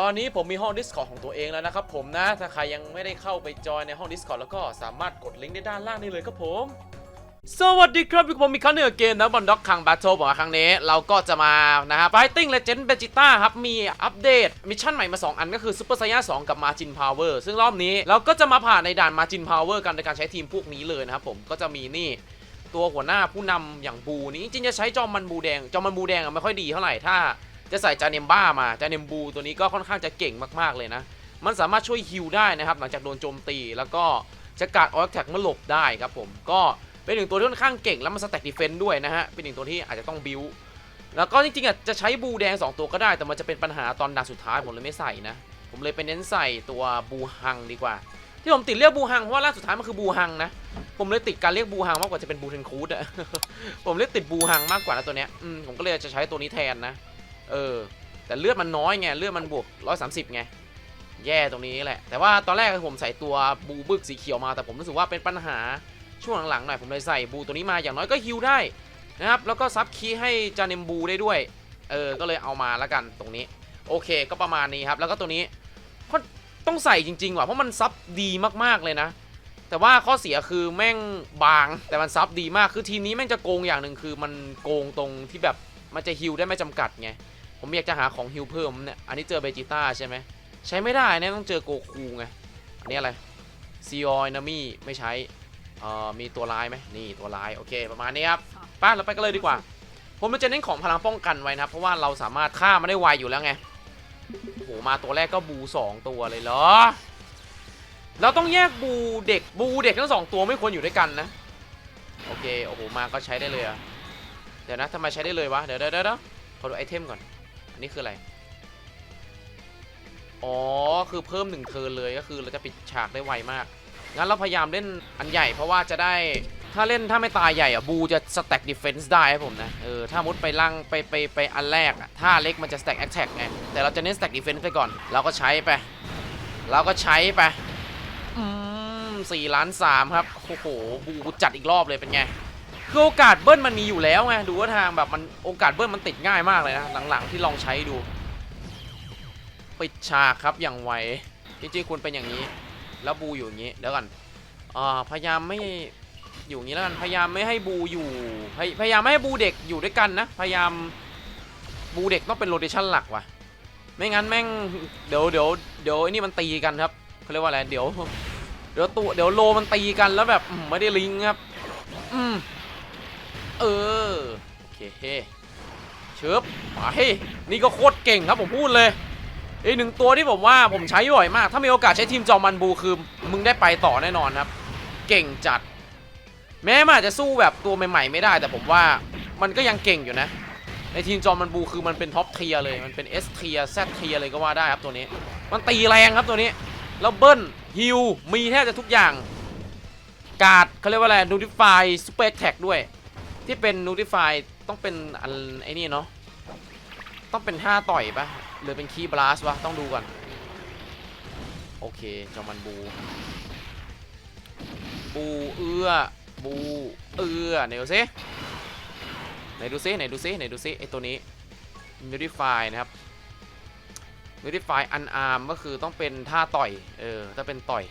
ตอนนี้ผมมีห้อง Discord ของตัวเองแล้วนะครับผมนะ ถ้าใครยังไม่ได้เข้าไปจอยในห้อง Discord แล้วก็สามารถกดลิงก์ได้ด้านล่างนี้เลยครับผม สวัสดีครับอยู่กับผมมีครั้งหนึ่งเกมนะบอลด็อกคังบทเทิลบอกว่าครั้งนี้ เราก็จะมานะฮะ Fighting Legend Vegeta ครับ มีอัปเดต มิชชั่นใหม่มา 2 อันก็คือ Super Saiyan 2กับ Margin Power ซึ่งรอบนี้เราก็จะมาผ่านในด่าน Margin Power กันในการใช้ทีมพวกนี้เลยนะครับผมก็จะมีนี่ตัวหัวหน้าผู้นำอย่างบูนี้จริงจะใช้จอมมันบูแดงจอมมันบูแดงอะไม่ค่อยดีเท่าไหร่ถ้า จะใส่จาเนมบ้ามาจาเนมบูตัวนี้ก็ค่อนข้างจะเก่งมากๆเลยนะ มันสามารถช่วยฮิลได้นะครับ หลังจากโดนโจมตีแล้วก็จะการออร์แท็กเมื่อหลบได้ครับผมก็เป็นหนึ่งตัวที่ค่อนข้างเก่งแล้วมันสแต็กดีเฟนต์ด้วยนะฮะ เป็นหนึ่งตัวที่อาจจะต้องบิวแล้วก็จริงๆอะจะใช้บูแดง 2 ตัวก็ได้ แต่มันจะเป็นปัญหาตอนด่านสุดท้ายผมเลยไม่ใส่นะ ผมเลยไปเน้นใส่ตัวบูฮังดีกว่า ที่ผมติดเรียกบูฮังเพราะว่าล่าสุดท้ายมันคือบูฮังนะ ผมเลยติดการเรียกบูฮังมากกว่าจะเป็นบูเทนคูดอะผมเรียกติดบูฮังมากกว่านะตัวเนี้ยอืมผมก็เลยจะใช้ตัวนี้แทนนะ เออ แต่เลือดมันน้อยไง เลือดมันบวก130ไง แย่ตรงนี้แหละ แต่ว่าตอนแรกผมใส่ตัวบูบึกสีเขียวมา แต่ผมรู้สึกว่าเป็นปัญหาช่วงหลังๆหน่อยผมเลยใส่บูตัวนี้มาอย่างน้อยก็ฮิลได้นะครับ แล้วก็ซับคีย์ให้จานิมบูได้ด้วย เออ ก็เลยเอามาแล้วกันตรงนี้ โอเค ก็ประมาณนี้ครับ แล้วก็ตัวนี้ก็ต้องใส่จริงๆว่ะ เพราะมันซับดีมากๆเลยนะ แต่ว่าข้อเสียคือแม่งบาง แต่มันซับดีมาก คือทีมนี้แม่งจะโกงอย่างหนึ่งคือมันโกงตรงที่แบบมันจะฮิลได้ไม่จำกัดไง ผมอยากจะหาของฮิลเพิ่มเนี่ย อันนี้เจอเบจิต้าใช่ไหม ใช้ไม่ได้เนี่ยต้องเจอโกคูไง อันนี้อะไรซีออยนามี่ไม่ใช้เอ่อมีตัวร้ายไหมนี่ตัวร้าย โอเค ประมาณนี้ครับป้าเราไปกันเลยดีกว่า ผมจะเน้นของพลังป้องกันไว้นะ เพราะว่าเราสามารถฆ่ามันได้ไวอยู่แล้วไง โอ้โห มาตัวแรกก็บูสองตัวเลยเหรอ เราต้องแยกบูเด็กบูเด็กทั้งสองตัวไม่ควรอยู่ด้วยกันนะ โอเค โอ้โห มาก็ใช้ได้เลยอะเดี๋ยวนะทำไมใช้ได้เลยวะ เดี๋ยวเดี๋ยวเดี๋ยวขอดูไอเทมก่อน อันนี้คืออะไร อ๋อ คือเพิ่มหนึ่งเทิร์นเลยก็คือเราจะปิดฉากได้ไวมาก งั้นเราพยายามเล่นอันใหญ่เพราะว่าจะได้ถ้าเล่นถ้าไม่ตายใหญ่อะบูจะสแต็กดิเฟนส์ได้ครับผมนะ เออ ถ้ามุดไปล่างไปไปไปอันแรกอะถ้าเล็กมันจะสแต็กแอคแท็กไง แต่เราจะเน้นสแต็กดิเฟนส์ไปก่อน เราก็ใช้ไป เราก็ใช้ไป อืมสี่ล้านสามครับ โอ้โห บูจัดอีกรอบเลยเป็นไง คือโอกาสเบิ้ลมันมีอยู่แล้วไงดูว่าทางแบบมันโอกาสเบิ้ลมันติดง่ายมากเลยนะหลังๆที่ลองใช้ดูปิดฉากครับอย่างไวจริงๆควรเป็นอย่างนี้ แล้วบูอยู่อย่างนี้เดี๋ยวก่อนพยายามไม่อยู่อย่างนี้แล้วกันพยายามไม่ให้บูอยู่พยายามไม่ให้บูเด็กอยู่ด้วยกันนะพยายามบูเด็กต้องเป็นโรเทชันหลักว่ะไม่งั้นแม่งเดี๋ยวเดี๋ยวเดี๋ยวไอ้นี่มันตีกันครับเขาเรียกว่าอะไรเดี๋ยวเดี๋ยวตัวเดี๋ยวโลมันตีกันแล้วแบบไม่ได้ลิงครับ อืม เออ โอเคเชิบไปนี่ก็โคตรเก่งครับผมพูดเลยอีกหนึ่งตัวที่ผมว่าผมใช้บ่อยมาก ถ้ามีโอกาสใช้ทีมจอมันบูคือ มึงได้ไปต่อแน่นอนครับ เก่งจัด แม้มันอาจจะสู้แบบตัวใหม่ ๆ ไม่ได้ แต่ผมว่ามันก็ยังเก่งอยู่นะ ในทีมจอมันบูคือมันเป็นท็อปเทียเลย มันเป็น S เทีย Z เทียเลยก็ว่าได้ครับตัวนี้ มันตีแรงครับตัวนี้ แล้วเบิ้ลฮิลมีแทบจะทุกอย่าง การ์ดเขาเรียกว่าอะไรนูติฟายซูเปอร์แท็กด้วย ที่เป็นนูติฟายต้องเป็นอันไอ้นี่เนาะต้องเป็นท่าต่อยปะหรือเป็นคีย์บลัสวะต้องดูก่อน โอเคจอมันบู บูเอื้อบูเอื้อไหนดูซิไหนดูซิไหนดูซิไหนดูซิไอตัวนี้ Notify นะครับ Notify Unarm ก็คือต้องเป็นท่าต่อยเออถ้าเป็นต่อย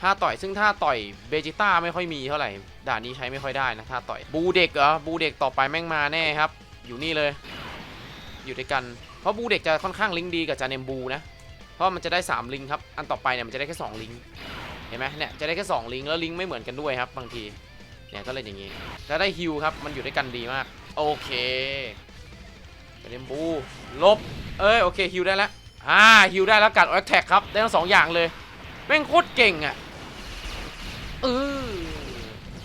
ท่าต่อยซึ่งท่าต่อยเบจิต้าไม่ค่อยมีเท่าไหร่ด่านนี้ใช้ไม่ค่อยได้นะท่าต่อยบูเด็กเหรอบูเด็กต่อไปแม่งมาแน่ครับ อยู่นี่เลย อยู่ด้วยกัน เพราะบูเด็กจะค่อนข้างลิงดีกับจาเนมบูนะเพราะมันจะได้ 3 ลิงครับอันต่อไปเนี่ยมันจะได้แค่2ลิงเห็นไหมเนี่ยจะได้แค่2ลิงแล้วลิงไม่เหมือนกันด้วยครับ บางทีเนี่ยก็เลยอย่างงี้แล้วได้ฮิลครับมันอยู่ด้วยกันดีมากโอเคจาเนมบูลบเอ้ยโอเคฮิลได้แล้วอ่าฮิลได้แล้วกัดออแท็กครับได้ทั้งสองอย่างเลยแม่งโคตรเก่งอะ เออ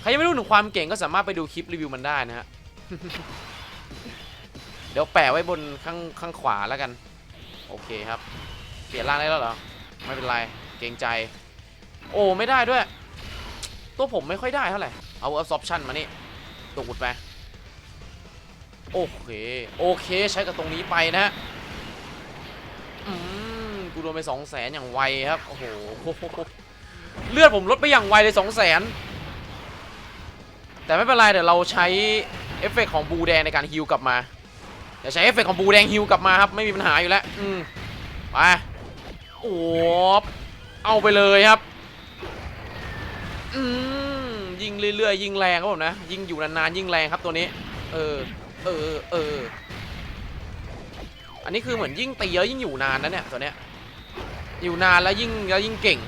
ใครยังไม่รู้ถึงความเก่งก็สามารถไปดูคลิปรีวิวมันได้นะฮะ เดี๋ยวแปะไว้บนข้างข้างขวาแล้วกัน โอเคครับ เปลี่ยนร่างได้แล้วเหรอ ไม่เป็นไร เกรงใจ โอ้ไม่ได้ด้วย ตัวผมไม่ค่อยได้เท่าไหร่ เอา absorption มานี่ตูดไป โอเค โอเคใช้กับตรงนี้ไปนะฮะอืมกูโดนไปสองแสนอย่างไวครับ โอ้โห เลือดผมลดไปอย่างไวเลยสองแสนแต่ไม่เป็นไรเดี๋ยวเราใช้เอฟเฟกต์ของบูแดงในการฮิลกลับมาเดี๋ยวใช้เอฟเฟกต์ของบูแดงฮิลกลับมาครับไม่มีปัญหาอยู่แล้วอืมไปโอ้เอาไปเลยครับอืมยิงเรื่อยๆยิงแรงครับผมนะยิงอยู่นานๆยิงแรงครับตัวนี้ เออเออเอออันนี้คือเหมือนยิ่งตีแล้วยิ่งอยู่นานนะเนี่ยตัวเนี้ยอยู่นานแล้วยิ่งแล้วยิ่งเก่ง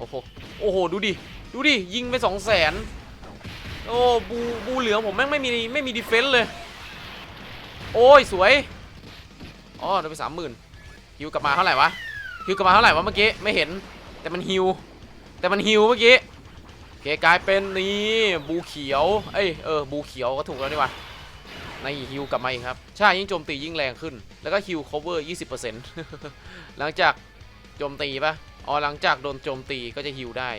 โอ้โห โอ้โห ดูดิ ดูดิ ยิงไปสองแสนโอ้ บู บูเหลืองผมแม่งไม่มี ไม่มีดีเฟนส์เลย โอ้ย สวย อ๋อได้ไปสามหมื่นฮิวกลับมาเท่าไหร่วะ ฮิวกลับมาเท่าไหร่วะเมื่อกี้ ไม่เห็น แต่มันฮิว แต่มันฮิวเมื่อกี้โอเคกลายเป็นนี่บูเขียว เอ้ย เออ บูเขียวก็ถูกแล้วนี่วะในฮิวกลับมาอีกครับ ใช่ ยิ่งโจมตียิ่งแรงขึ้น แล้วก็ฮิว cover 20%หลังจากโจมตีปะ อ๋อหลังจากโดนโจมตีก็จะฮิวได้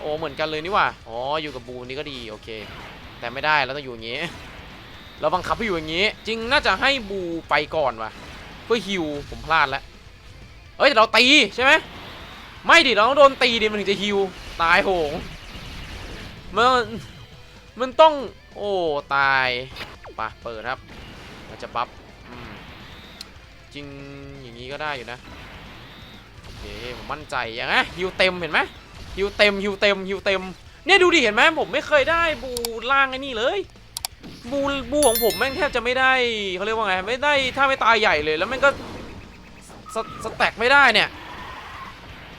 โอ้เหมือนกันเลยนี่ว่ะอ๋ออยู่กับบูนี่ก็ดีโอเค แต่ไม่ได้เราต้องอยู่อย่างงี้ เราบังคับให้อยู่อย่างงี้ จริงน่าจะให้บูไปก่อนว่ะ เพื่อฮิวผมพลาดแล้วเอ้ยแต่เราตีใช่ไหมไม่ดิเราต้องโดนตีดิมันถึงจะฮิวตายโหงมันมันต้องโอ้ตายปะเปิดครับมันจะบัฟจริงอย่างนี้ก็ได้อยู่นะ เคผมมั่นใจอย่างไงฮิวเต็มเห็นไหมฮิวเต็มฮิวเต็มฮิวเต็มเนี่ยดูดิเห็นไหมผมไม่เคยได้บูล่างไอ้นี่เลยบูบูของผมแม่งแทบจะไม่ได้เขาเรียกว่าไงไม่ได้ถ้าไม่ตายใหญ่เลยแล้วแม่งก็สสแต็กไม่ได้เนี่ย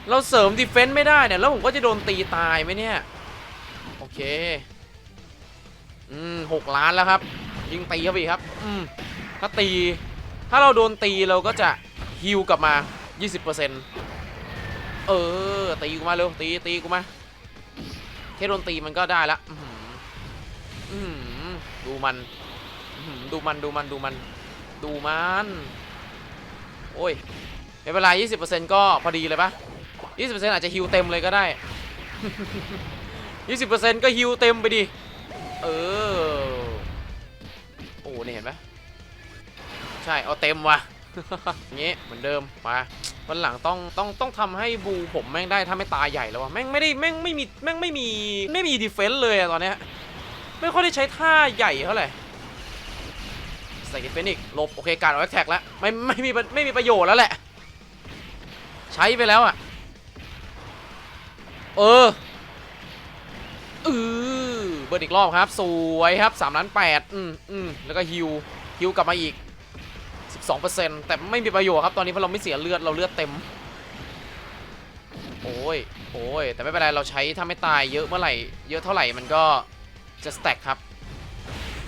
เราเสริมดีเฟนต์ไม่ได้เนี่ยแล้วผมก็จะโดนตีตายไหมเนี่ย โอเค อืมหกล้านแล้วครับ ยิงตีเขาไปอีกครับ อืมถ้าตี ถ้าเราโดนตีเราก็จะฮิวกลับมา 20%เปอร์เซ็นต์เออ ตีกูมาเร็ว ตี ตีกูมาแค่โดนตีมันก็ได้ละอื้อหืออื้อหือดูมัน ดูมัน ดูมัน ดูมัน ดูมัน โอ้ยไม่เป็นไร20%ก็พอดีเลยปะ20%อาจจะฮิวเต็มเลยก็ได้20%ก็ฮิวเต็มไปดิ เออ โอ้เนี่ยเห็นไหมใช่ เอาเต็มว่ะ งงี้เหมือนเดิมมาวันหลังต้องต้องต้องทำให้บูผมแม่งได้ถ้าไม่ตายใหญ่แล้ววะแม่งไม่ได้แม่งไม่มีแม่งไม่มีไม่มีดีเฟนส์เลยอะตอนเนี้ยไม่ค่อยได้ใช้ท่าใหญ่เท่าไหร่ใส่ดีเฟนส์อีกลบโอเคการเอาแท็กแล้วไม่ไม่มีไม่มีประโยชน์แล้วแหละ ใช้ไปแล้วอะเออเออเบิร์ดอีกรอบครับ สวยครับ3ล้าน8อืมอืมแล้วก็ฮิวฮิวกลับมาอีก 12%แต่ไม่มีประโยชน์ครับ ตอนนี้เพราะเราไม่เสียเลือดเราเลือดเต็ม โอ้ยโอ้ยแต่ไม่เป็นไรเราใช้ถ้าไม่ตายเยอะเมื่อไหร่ เยอะเท่าไหร่มันก็จะสแต็กครับ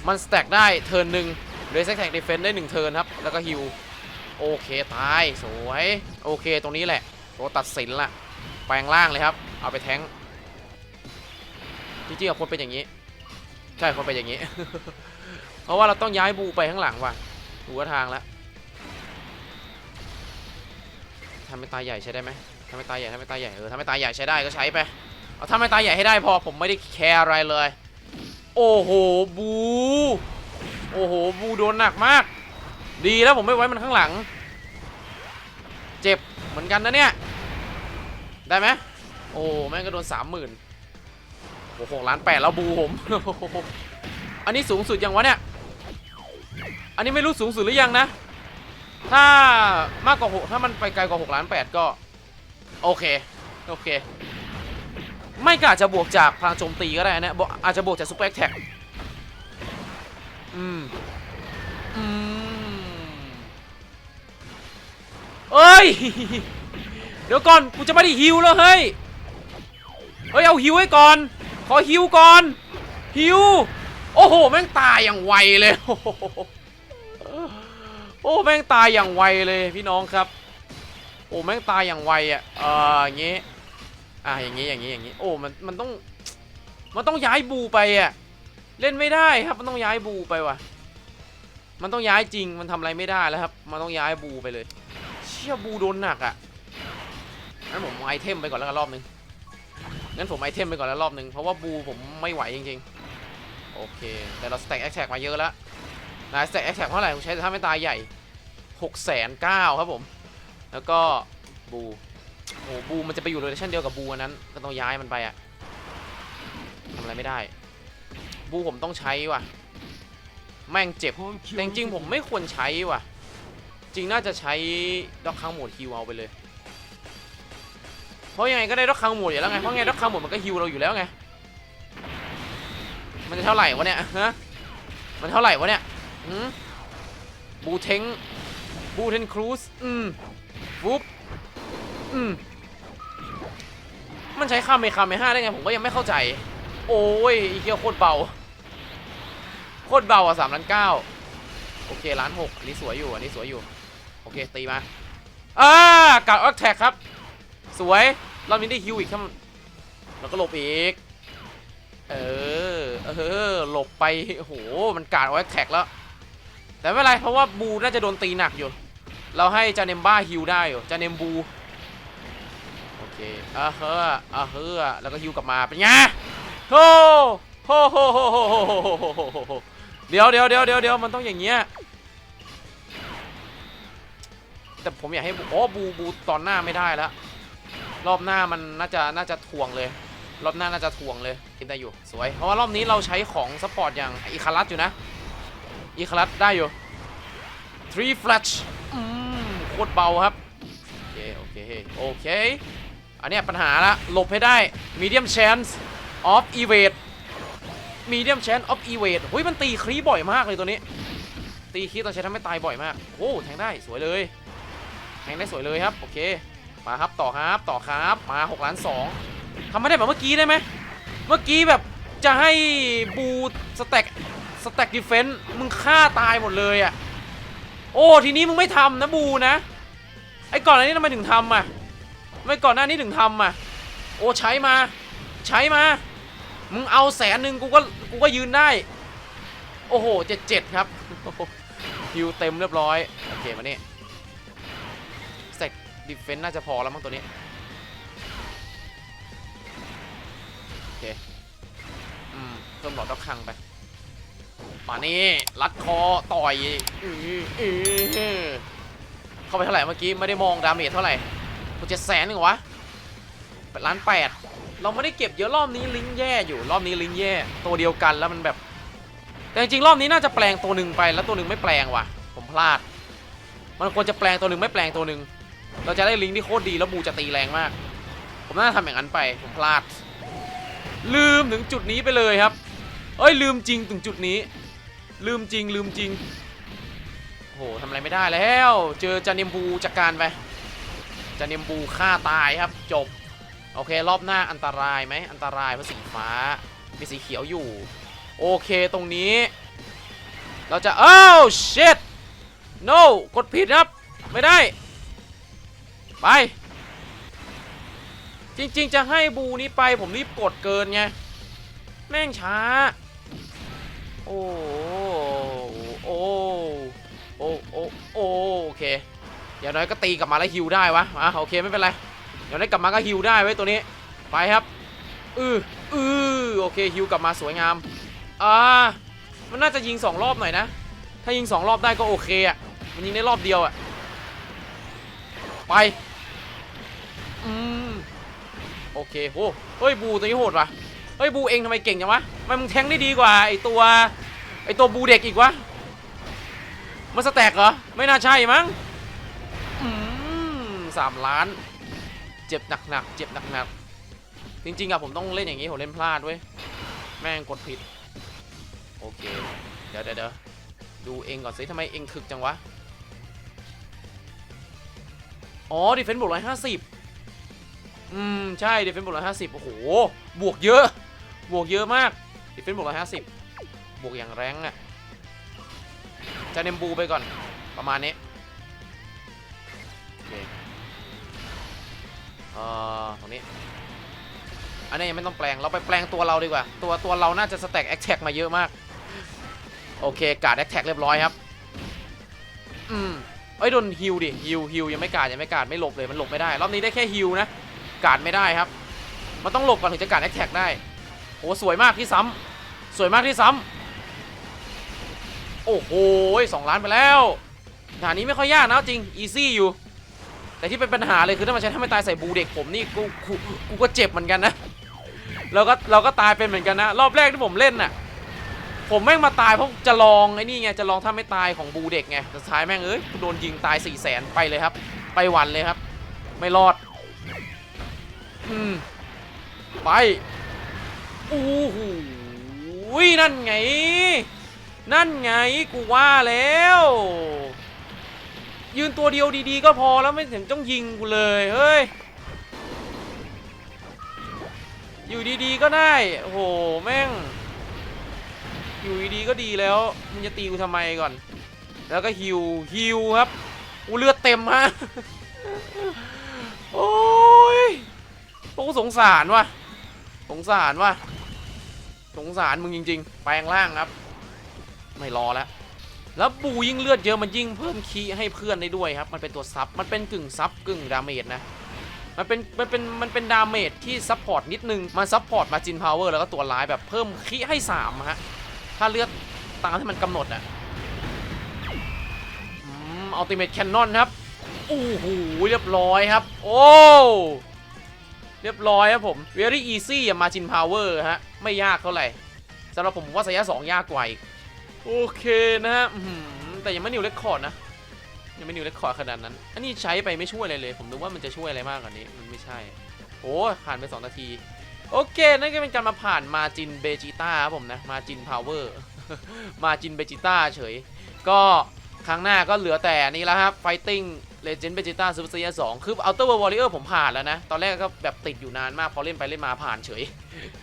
มันสแต็กได้เทิร์นหนึ่งเรสแท็กดีเฟนได้1เทิร์นครับ แล้วก็ฮิวโอเคตายสวยโอเคตรงนี้แหละตัวตัดสินละแปลงร่างเลยครับ เอาไปแทงจริงๆคนเป็นอย่างนี้ ใช่คนเป็นอย่างนี้ เพราะว่าเราต้องย้ายบูไปข้างหลังว่ะดูว่าทางแล้ว ทำเป็นตายใหญ่ใช้ได้ไหมทำเป็นตายใหญ่ทำเป็นตายใหญ่เออทำเป็นตายใหญ่ใช้ได้ก็ใช้ไปเอาทำเป็นตายใหญ่ให้ได้พอผมไม่ได้แคร์อะไรเลย โอ้โหบูโอ้โหบูโดนหนักมาก ดีแล้วผมไม่ไว้มันข้างหลัง เจ็บเหมือนกันนะเนี่ย ได้ไหมโอ้แม่งก็โดนสามหมื่นโอ้โหล้านแปดแล้วบูผม อันนี้สูงสุดยังวะเนี่ย อันนี้ไม่รู้สูงสุดหรือยังนะ ถ้ามากกว่าหกถ้ามันไปไกลกว่า6ล้าน8ก็ โอเค โอเค ไม่ก็อาจจะบวกจากพลังโจมตีก็ได้นะอาจจะบวกจากซุปเปอร์แอคแท็กอืม อืมเอ้ย เดี๋ยวก่อน กูจะไม่ได้ฮิวแล้วเฮ้ย เฮ้ย เอาฮิวให้ก่อน ขอฮิวก่อน ฮิว โอ้โห แม่งตายอย่างไวเลย โอ้แม่งตายอย่างไวเลยพี่น้องครับ โอ้แม่งตายอย่างไวอะเอออย่างงี้อะอย่างงี้อย่างงี้อย่างงี้โอ้มันมันต้องมันต้องย้ายบูไปอะเล่นไม่ได้ครับมันต้องย้ายบูไปว่ะ มันต้องย้ายจริงมันทำอะไรไม่ได้แล้วครับ มันต้องย้ายบูไปเลย เชี่ยบูโดนหนักอะงั้นผมไอเทมไปก่อนแล้วกันรอบนึงงั้นผมไอเทมไปก่อนแล้วรอบนึงเพราะว่าบูผมไม่ไหวจริง ๆ โอเคแต่เราสแต็กแอคแท็กมาเยอะแล้ว นายสแตกแอคแท็กเท่าไหร่ผมใช้แต่ถ้าไม่ตายใหญ่6กแสนเก้าครับผม แล้วก็บูโอ้บูมันจะไปอยู่โลเคชันเดียวกับบูอันนั้น ก็ต้องย้ายมันไปอะทำอะไรไม่ได้ บูผมต้องใช้ว่ะ แม่งเจ็บแต่จริงผมไม่ควรใช้ว่ะ จริงน่าจะใช้ด็อกคังโหมดฮิวเอาไปเลย เพราะยังไงก็ได้ด็อกคังโหมดอยู่แล้วไง เพราะไงด็อกคังโหมดมันก็ฮิวเราอยู่แล้วไง มันจะเท่าไหร่วะเนี่ยฮะมันเท่าไหร่วะเนี่ย บูเทงบูเทนครูซอืมปุ๊บอืมมันใช้คาเมคาเมห้าได้ไงผมก็ยังไม่เข้าใจ โอ้ยอีเกียวโคตรเบา โคตรเบาอะสามล้านเก้าโอเคล้านหกอันนี้สวยอยู่ อันนี้สวยอยู่ โอเค ตีมาอ่ากัดออกแท็กครับ สวยรอบนี้ได้ฮิวอีกครับแล้วก็หลบอีก เออ เออ หลบไป โอ้โห มันกาดเอาไว้แท็กแล้ว แต่ไม่เป็นไรเพราะว่าบูน่าจะโดนตีหนักอยู่ เราให้จานเนมบ้าฮิวได้อยู่จานเนมบูโอเคอะเฮ้ออะเฮ้อแล้วก็ฮิวกลับมาเป็นไงโอ้โหโหโหโหโหโหเดี๋ยวเดี๋ยวเดี๋ยวเดี๋ยวเดี๋ยวมันต้องอย่างเงี้ยแต่ผมอยากให้โอ้บูบูตอนหน้าไม่ได้แล้วรอบหน้ามันน่าจะน่าจะทวงเลย รอบหน้าน่าจะทวงเลยกินได้อยู่สวย เพราะว่ารอบนี้เราใช้ของสปอร์ตอย่างอิคารัสอยู่นะ อีคารัสได้อยู่ three flash อืมโคตรเบาครับ โอเค โอเค โอเค อันนี้ปัญหาละหลบให้ได้ medium chance of evade medium chance of evade เฮ้ย มันตีครีบ่อยมากเลยตัวนี้ ตีครีตอนใช้ทำให้ตายบ่อยมาก โอ้แทงได้สวยเลย แทงได้สวยเลยครับ โอเค มาครับต่อครับ ต่อครับ มา6ล้าน2ทำไม่ได้แบบเมื่อกี้ได้ไหม เมื่อกี้แบบจะให้บูสแต็ก สแต็กดิเฟนต์มึงฆ่าตายหมดเลยอะ โอ้ ทีนี้มึงไม่ทำนะบูนะ ไอ้ก่อนหน้านี้ทำไมถึงทำอะทำไม่ก่อนหน้านี้ถึงทำอะ โอ้ใช้มา ใช้มา มึงเอาแสนหนึ่งกูก็กูก็ยืนได้ โอ้โหเจ็ดเจ็ดครับฮิวเต็มเรียบร้อย โอเคมานี่สแต็กดิเฟนต์น่าจะพอแล้วมั้งตัวนี้โอเค อืมเพิ่มหลอดดอกคังไป มานี่รัดคอต่อยเข้าไปเท่าไหร่เมื่อกี้ไม่ได้มองดาเมจเท่าไหร่กูจ็ดแสนหนึ่งวะแปดล้านแปดเราไม่ได้เก็บเยอะรอบนี้ลิงแย่อยู่รอบนี้ลิงแย่ตัวเดียวกันแล้วมันแบบ แต่จริงๆรอบนี้น่าจะแปลงตัวหนึ่งไปแล้วตัวหนึ่งไม่แปลงว่ะ ผมพลาด มันควรจะแปลงตัวหนึ่งไม่แปลงตัวหนึ่งเราจะได้ลิงที่โคตรดีแล้วบูจะตีแรงมาก ผมน่าทำอย่างนั้นไปผมพลาด ลืมถึงจุดนี้ไปเลยครับ เอ้ยลืมจริงถึงจุดนี้ ลืมจริงลืมจริงโอ้โหทำอะไรไม่ได้แล้ว เจอจานิมบูจัดการไปจานิมบูฆ่าตายครับจบ โอเค รอบหน้าอันตรายไหมอันตรายเพราะสีฟ้ามีสีเขียวอยู่ โอเคตรงนี้ เราจะอ้าว shit no กดผิดครับ ไม่ได้ ไป จริงๆ จะให้บูนี้ไปผมรีบกดเกินไง แม่งช้า โอ้โอ้ โอ้โอ้โอ้โอเคอย่างน้อยก็ตีกลับมาแล้วฮิวได้วะอะโอเคไม่เป็นไรอย่างน้อยกลับมาก็ฮิวได้ไว้ตัวนี้ไปครับอืออือโอเคฮิวกลับมาสวยงามอ่ามันน่าจะยิงสองรอบหน่อยนะ ถ้ายิงสองรอบได้ก็โอเคอะมันยิงได้รอบเดียวอะไปอืมโอเคโอ้เฮ้ยบูตัวนี้โหดว่ะเฮ้ยบูเองทำไมเก่งจังวะทำไมมึงแทงได้ดีกว่าไอตัวไอตัวบูเด็กอีกวะ มันสแต็กเหรอ ไม่น่าใช่มั้งอืมสามล้าน เจ็บหนักๆ เจ็บหนักๆ จริงๆอะผมต้องเล่นอย่างนี้ ผมเล่นพลาดเว้ย แม่งกดผิด โอเค เดี๋ยวเดี๋ยวดูเองก่อนสิทำไมเองถึกจังวะ อ๋อดิเฟนซ์บวกร้อยห้าสิบอืม ใช่ดิเฟนซ์บวกร้อยห้าสิบโอ้โห บวกเยอะ บวกเยอะมากดิเฟนซ์บวกร้อยห้าสิบบวกอย่างแรงอะ จะเนมบูไปก่อน ประมาณนี้โอเคเอ่อตรงนี้ อันนี้ยังไม่ต้องแปลง เราไปแปลงตัวเราดีกว่า ตัวตัวเราน่าจะสแต็กแอคแท็กมาเยอะมาก โอเค การ์ดแอคแท็กเรียบร้อยครับ อืมเอ้ยโดนฮิวดิฮิวฮิวยังไม่การดยังไม่การดไม่หลบเลยมันหลบไม่ได้ รอบนี้ได้แค่ฮิวนะ การดไม่ได้ครับ มันต้องหลบก่อนถึงจะการดแอคแท็กได้โอ้สวยมากที่ซ้ำสวยมากที่ซ้ำ โอ้โหสองล้านไปแล้วด่านนี้ไม่ค่อยยากนะจริงอีซี่อยู่ แต่ที่เป็นปัญหาเลยคือถ้ามันใช้ถ้าไม่ตายใส่บูเด็กผมนี่กูกูกูก็เจ็บเหมือนกันนะเราก็เราก็ตายเป็นเหมือนกันนะ รอบแรกที่ผมเล่นน่ะ ผมแม่งมาตายเพราะจะลองไอ้นี่ไงจะลองถ้าไม่ตายของบูเด็กไงแต่ท้ายแม่งเอ้ยโดนยิงตาย4ี่แสนไปเลยครับ ไปวันเลยครับ ไม่รอด อืมไปอู้หูนั่นไง นั่นไงกูว่าแล้ว ยืนตัวเดียวดีๆ ก็พอแล้วไม่ถึงต้องยิงกูเลยเฮ้ยอยู่ดีๆก็ได้โอ้โหแม่ง อยู่ดีๆก็ดีแล้วมึงจะตีกูทำไมก่อน แล้วก็ฮิวฮิวครับกูเลือดเต็มฮะโอ้ยโอ้สงสารว่ะสงสารว่ะสงสารมึงจริง ๆ แปลงร่างครับ ไม่รอแล้ว แล้วบูยิ่งเลือดเยอะมันยิ่งเพิ่มคีให้เพื่อนได้ด้วยครับ มันเป็นตัวซับ มันเป็นกึ่งซับกึ่งดาเมจนะ มันเป็นมันเป็นมันเป็นดาเมจที่ซับพอร์ตนิดนึง มันซับพอร์ตมาจินพาวเวอร์แล้วก็ตัวร้ายแบบเพิ่มคีให้3ฮะ ถ้าเลือดตามที่มันกำหนดอะอืมอัลติเมทแคนนอนครับโอ้โหเรียบร้อยครับ โอ้เรียบร้อยครับผม very easy อะมาจินพาวเวอร์ฮะ ไม่ยากเท่าไหร่สำหรับผมผมว่าสายะสองยากกว่าอีก โอเคนะฮะแต่ยังไม่นิวเรคคอร์ดนะ ยังไม่นิวเรคคอร์ดขนาดนั้น อันนี้ใช้ไปไม่ช่วยอะไรเลย ผมนึกว่ามันจะช่วยอะไรมากกว่านี้ มันไม่ใช่ โอ้ผ่านไป 2 นาที โอเค นั่นก็เป็นการมาผ่านมาจินเบจิต้าครับผมนะ มาจินพาวเวอร์ มาจินเบจิต้าเฉย ก็ครั้งหน้าก็เหลือแต่นี้แล้วครับ ไฟติ้ง Fighting Legend Vegeta Super Saiyan 2คือ Outer World Warrior ผมผ่านแล้วนะ ตอนแรกก็แบบติดอยู่นานมาก พอเล่นไปเล่นมาผ่านเฉย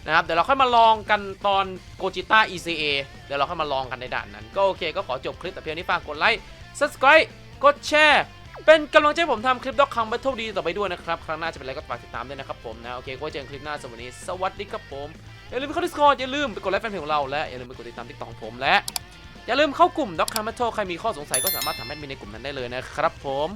นะครับ เดี๋ยวเราค่อยมาลองกันตอน Gogeta ECA เดี๋ยวเราค่อยมาลองกันในด่านนั้น ก็โอเค ก็ขอจบคลิปแต่เพียงนี้ฝากกดไลค์ Subscribe กดแชร์เป็นกำลังใจผมทำคลิปด็อกคัง Battle ดีต่อไปด้วยนะครับ ครั้งหน้าจะเป็นอะไรก็ฝากติดตามด้วยนะครับผมนะ โอเค ก็เจอกันคลิปหน้าสวัสวัสดีครับผมอย่าลืมไปเข้า Discord อย่าลืมไปกดไลค์แฟนเพจของเราและอย่าลืมไปกดติดตาม TikTok ของผมและ อย่าลืมเข้ากลุ่มด็อกคาร์มาโชใครมีข้อสงสัยก็สามารถถามแอดมินในกลุ่มนั้นได้เลยนะครับผม